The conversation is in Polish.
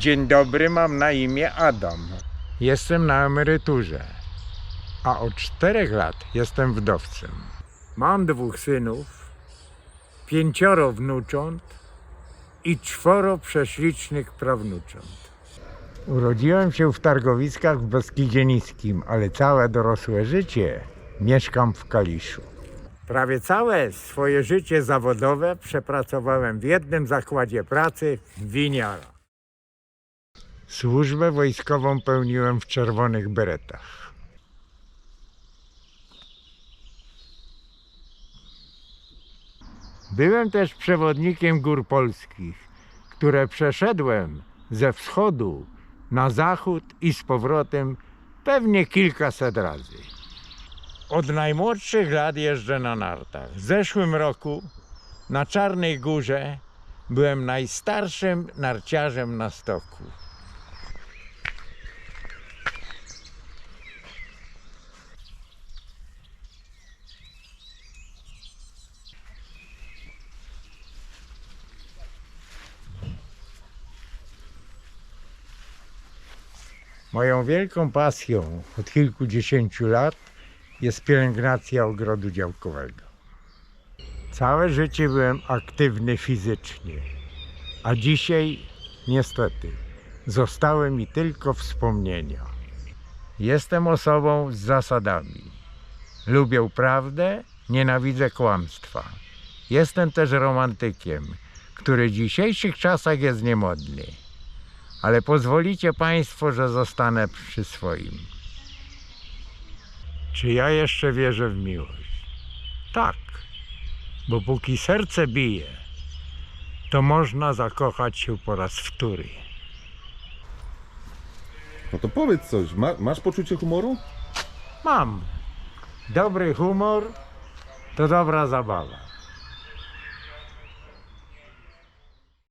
Dzień dobry, mam na imię Adam. Jestem na emeryturze, a od czterech lat jestem wdowcem. Mam dwóch synów, pięcioro wnucząt i czworo prześlicznych prawnucząt. Urodziłem się w Targowiskach w Beskidzie Niskim, ale całe dorosłe życie mieszkam w Kaliszu. Prawie całe swoje życie zawodowe przepracowałem w jednym zakładzie pracy w Winiara. Służbę wojskową pełniłem w czerwonych beretach. Byłem też przewodnikiem gór polskich, które przeszedłem ze wschodu na zachód i z powrotem pewnie kilkaset razy. Od najmłodszych lat jeżdżę na nartach. W zeszłym roku na Czarnej Górze byłem najstarszym narciarzem na stoku. Moją wielką pasją od kilkudziesięciu lat jest pielęgnacja ogrodu działkowego. Całe życie byłem aktywny fizycznie, a dzisiaj niestety zostały mi tylko wspomnienia. Jestem osobą z zasadami. Lubię prawdę, nienawidzę kłamstwa. Jestem też romantykiem, który w dzisiejszych czasach jest niemodny. Ale pozwolicie Państwo, że zostanę przy swoim. Czy ja jeszcze wierzę w miłość? Tak, bo póki serce bije, to można zakochać się po raz wtóry. No to powiedz coś, Ma, masz poczucie humoru? Mam dobry humor, to dobra zabawa.